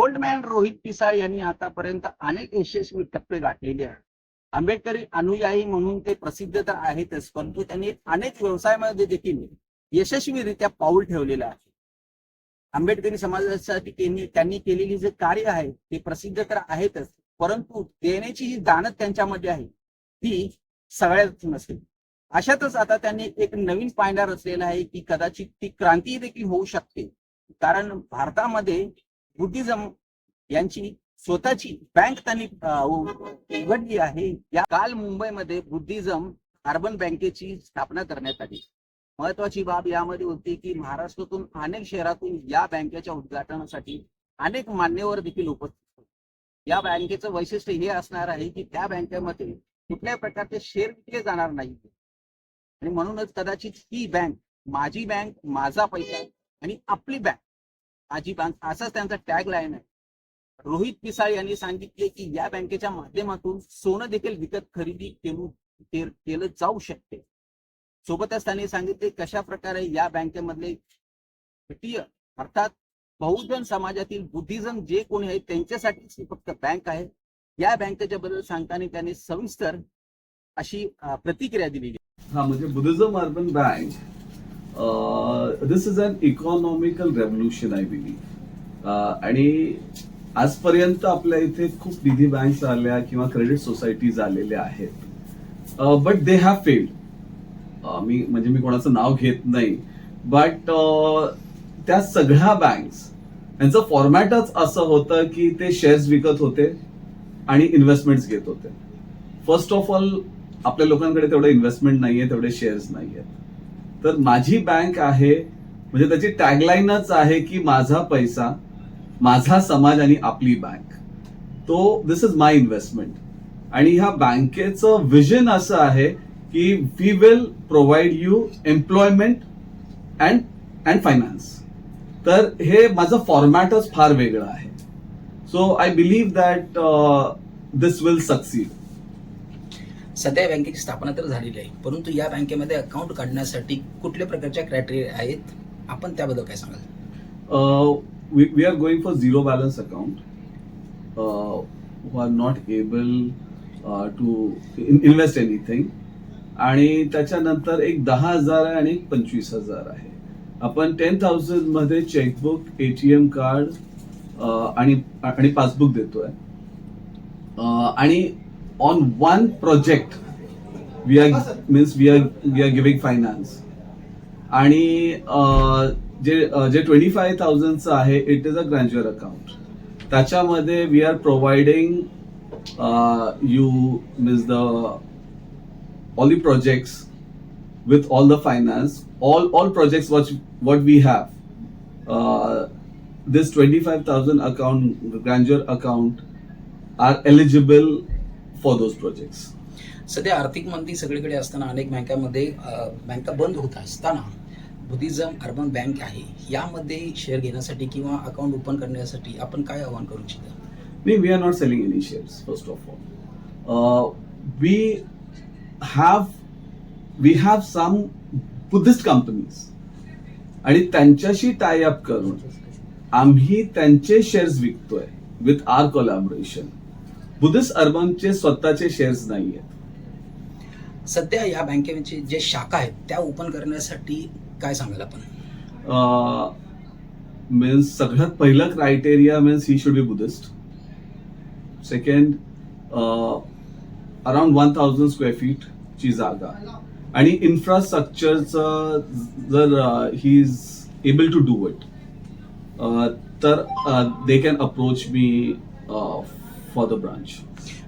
Goldman Rohit Pisal यांनी आतापर्यंत अनेक यशस्वी टप्पे गाठलेले आहेत. आंबेडकरी अनुयायी म्हणून ते प्रसिद्ध तर आहेतच परंतु त्यांनी अनेक व्यवसायामध्ये देखील यशस्वीरित्या पाऊल ठेवलेलं आहे. आंबेडकरी समाजासाठी त्यांनी त्यांनी केलेली जे कार्य आहे ते प्रसिद्ध तर आहेतच परंतु देण्याची जी दानत त्यांच्यामध्ये आहे ती सगळ्यात नसेल. अशातच आता त्यांनी एक नवीन पायंडा रचलेला आहे की कदाचित ती क्रांती देखील होऊ शकते. कारण भारतामध्ये बुद्धिझम यांची स्वतःची बँक त्यांनी उघडली आहे. या काल मुंबईमध्ये बुद्धिझम अर्बन बँकेची स्थापना करण्यात आली. महत्वाची बाब यामध्ये होती की महाराष्ट्रातून अनेक शहरातून या बँकेच्या उद्घाटनासाठी अनेक मान्यवर देखील उपस्थित होते. या बँकेचं वैशिष्ट्य हे असणार आहे की त्या बँकेमध्ये कुठल्याही प्रकारचे शेअर विकले जाणार नाही. आणि म्हणूनच कदाचित ही बँक माझी बँक माझा पैसा आणि आपली बँक माझी बँक असाच त्यांचा टॅग लाईन आहे. रोहित पिसाळ यांनी सांगितले की या बँकेच्या माध्यमातून सोनं देखील विकत खरेदी केलं जाऊ शकते. सोबतच त्यांनी सांगितले कशा प्रकारे या बँकेमधले वित्तीय अर्थात बहुजन समाजातील बुद्धिझम जे कोणी आहेत त्यांच्यासाठीच ही फक्त बँक आहे. या बँकेच्या बद्दल सांगताना त्यांनी सविस्तर अशी प्रतिक्रिया दिलेली हा म्हणजे Buddhism urban bank this is an economical revolution I believe आणि आजपर्यंत आपल्या इथे खूप निधी बँक्स आल्या किंवा क्रेडिट सोसायटीज आलेल्या आहेत. बट दे हॅव फेल्ड मी म्हणजे मी कोणाचं नाव घेत नाही. बट uh, त्या सगळ्या बँक्स यांचं फॉर्मॅटच असं होतं की ते शेअर्स विकत होते आणि इन्व्हेस्टमेंट्स घेत होते. फर्स्ट ऑफ ऑल आपल्या लोकांकडे तेवढे इन्व्हेस्टमेंट नाहीये तेवढे शेअर्स नाहीयेत. तर माझी बँक आहे म्हणजे त्याची टॅगलाईनच आहे की माझा पैसा माझा समाज आणि आपली बँक तो दिस इज माय इन्व्हेस्टमेंट आणि ह्या बँकेचं विजन असं आहे की we will provide you employment and and finance तर हे माझं फॉर्मॅटच फार वेगळं आहे. So I believe that this will succeed सध्या बँकेची स्थापना तर झालेली आहे परंतु या बँकेमध्ये अकाउंट काढण्यासाठी कुठल्या प्रकारच्या क्रायटेरिया आहेत? आपण त्याबद्दल काय सांगाल? We are going for zero balance account who are not able to invest anything आणि त्याच्यानंतर एक दहा हजार आहे आणि एक पंचवीस हजार आहे. आपण टेन थाउजंडमध्ये चेकबुक एटीएम कार्ड आणि आणि पासबुक देतोय. आणि on one project we are means we are we are giving finance आणि जे जे ट्वेंटी फाय थाउजंडचं आहे it is a gradual account त्याच्यामध्ये we are providing you means the all the projects with all the finance all all projects what what we have. Uh, this 25000 account grandeur account are eligible for those projects. सध्या आर्थिक मंदी सगळीकडे असताना अनेक बँकांमध्ये बँका बंद होत असताना बुद्धिझम अर्बन बँक आहे यामध्ये शेअर घेण्यासाठी किंवा अकाउंट ओपन करण्यासाठी आपण काय आवाहन करू इच्छिता? We are not selling any shares first of all. uh, we have we have some buddhist companies आणि त्यांच्याशी टाय अप करून आम्ही त्यांचे शेअर्स विकतोय विथ आर कोलॅबोरेशन बुद्धिस्ट अर्बनचे स्वतःचे शेअर्स नाही आहेत सध्या या बँकेचे जे शाखा आहेत त्या ओपन करण्यासाठी काय सांगाल आपण? मीन्स सगळ्यात पहिलं criteria means he should be Buddhist second around one thousand square feet ची जागा. आणि इन्फ्रास्ट्रक्चरचं जर he is able to do it तर they can approach me for the branch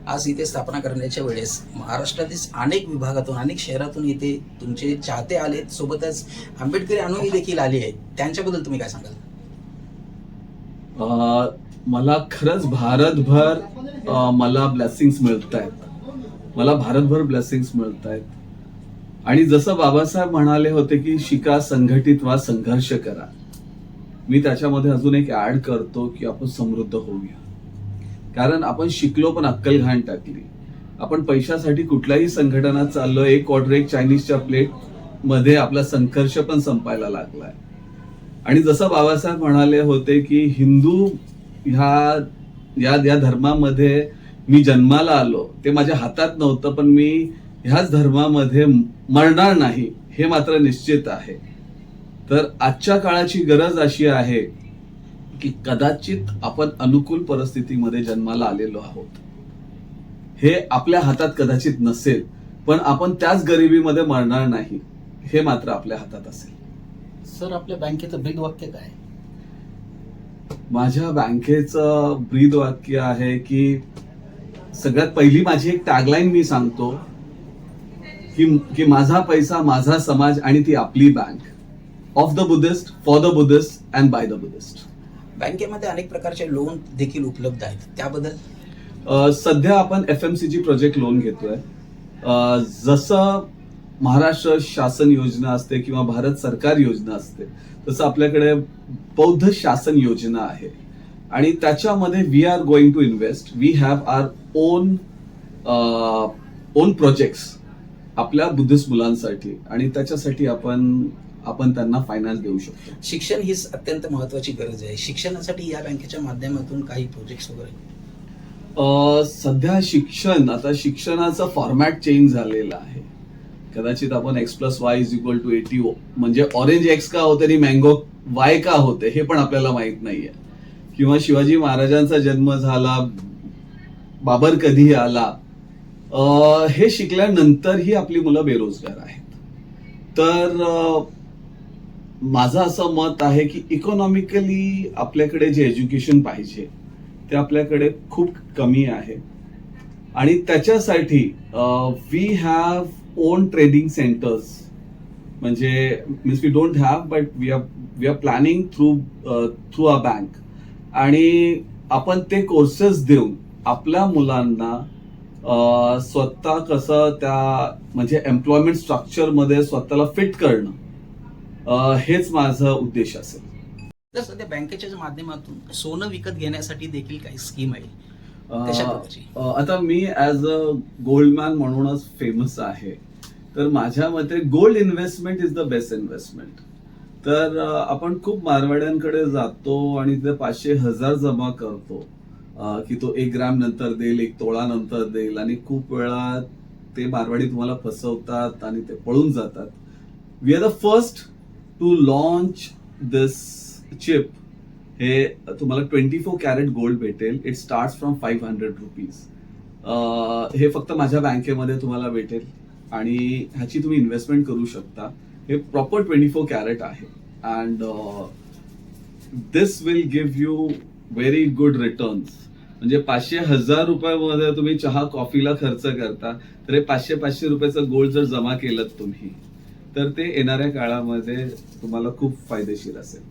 आज इथे स्थापना करण्याच्या वेळेस महाराष्ट्रातील अनेक विभागातून अनेक शहरातून इथे तुमचे चाहते आलेत. सोबतच आंबेडकरी अनुयायी देखील आले आहेत. त्यांच्याबद्दल तुम्ही काय सांगाल? मला खरंच भारतभर मला ब्लेसिंग्स मिळत आहेत मला भारतभर ब्लेसिंग्स मिळत आहेत आणि जसं बाबासाहेब म्हणाले होते की शिका संघटित व्हा संघर्ष करा. मी त्याच्यामध्ये अजून एक ऍड करतो की आपण समृद्ध होऊया. कारण आपण शिकलो पण अक्कल घाण टाकली. आपण पैशासाठी कुठल्याही संघटनात चाललो एक ऑर्डर एक चायनीजच्या प्लेटमध्ये आपला संघर्ष पण संपायला लागलाय. आणि जसं बाबासाहेब म्हणाले होते की हिंदू ह्या या या धर्मामध्ये मी जन्माला आलो ते माझ्या हातात नव्हतं पण मी ह्याच धर्मामध्ये मरणार नाही हे मात्र निश्चित आहे. तर आजच्या काळाची गरज अशी आहे की कदाचित आपण अनुकूल परिस्थितीमध्ये जन्माला आलेलो आहोत. हे आपल्या हातात कदाचित नसेल पण आपण त्याच गरिबीमध्ये मरणार नाही. हे मात्र आपल्या हातात असेल. सर आपल्या बँकेचं ब्रीद वाक्य काय? माझ्या बँकेचं ब्रीद वाक्य आहे की सगळ्यात पहिली माझी एक टॅगलाईन मी सांगतो की की माझा पैसा माझा समाज आणि ती आपली bank of the Buddhist for the Buddhist and by the Buddhist बँकेमध्ये अनेक प्रकारचे लोन देखील उपलब्ध आहेत. त्याबद्दल? सध्या आपण F M C G project loan घेतोय. जसं महाराष्ट्र शासन योजना असते किंवा भारत सरकार योजना असते तसं आपल्याकडे बौद्ध शासन योजना आहे. आणि त्याच्यामध्ये we are going to invest we have our own own projects आपल्या बुद्धिस्ट मुलांसाठी. आणि त्याच्यासाठी आपण आपण त्यांना फायनान्स देऊ शकतो. शिक्षण ही अत्यंत महत्वाची गरज आहे. शिक्षणासाठी या बँकेच्या माध्यमातून काही प्रोजेक्ट्स वगैरे? अ, सध्या शिक्षण आता शिक्षणाचं फॉर्मॅट चेंज झालेलं आहे. कदाचित आपण X plus Y is equal to eighty म्हणजे ऑरेंज एक्स का होते आणि मँगो वाय का होते हे पण आपल्याला माहीत नाहीये. किंवा शिवाजी महाराजांचा जन्म झाला बाबर कधी आला अ, हे शिकल्यानंतरही आपली मुलं बेरोजगार आहेत. तर माझं असं मत आहे की इकॉनॉमिकली आपल्याकडे जे एज्युकेशन पाहिजे ते आपल्याकडे खूप कमी आहे. आणि त्याच्यासाठी we have own training centres म्हणजे means we don't have but we are we are planning through through a bank आणि आपण ते कोर्सेस देऊन आपल्या मुलांना स्वतः कसं त्या म्हणजे एम्प्लॉयमेंट स्ट्रक्चरमध्ये स्वतःला फिट करणं. हेच माझं उद्देश असेल. तर सध्या बँकेच्या माध्यमातून सोनं विकत घेण्यासाठी देखील काही स्कीम आहे. आता मी ऍज अ गोल्डमॅन म्हणूनच फेमस आहे. तर माझ्या मते gold investment is the best investment तर आपण खूप मारवाड्यांकडे जातो आणि ते पाचशे हजार जमा करतो. की तो एक ग्रॅम नंतर देईल एक तोळा नंतर देईल आणि खूप वेळा ते मारवाडी तुम्हाला फसवतात आणि ते पळून जातात. We are the first to launch this chip हे तुम्हाला ट्वेंटी फोर कॅरेट गोल्ड भेटेल it start from five hundred rupees हे फक्त माझ्या बँकेमध्ये तुम्हाला भेटेल आणि ह्याची तुम्ही इन्व्हेस्टमेंट करू शकता. हे प्रॉपर ट्वेंटी फोर कॅरेट आहे and this will give you very good returns म्हणजे पाचशे हजार रुपयामध्ये तुम्ही चहा कॉफीला खर्च करता तर हे पाचशे पाचशे रुपयाचं गोल्ड जर जमा केलं तुम्ही तर ते येणाऱ्या काळामध्ये तुम्हाला खूप फायदेशीर असेल.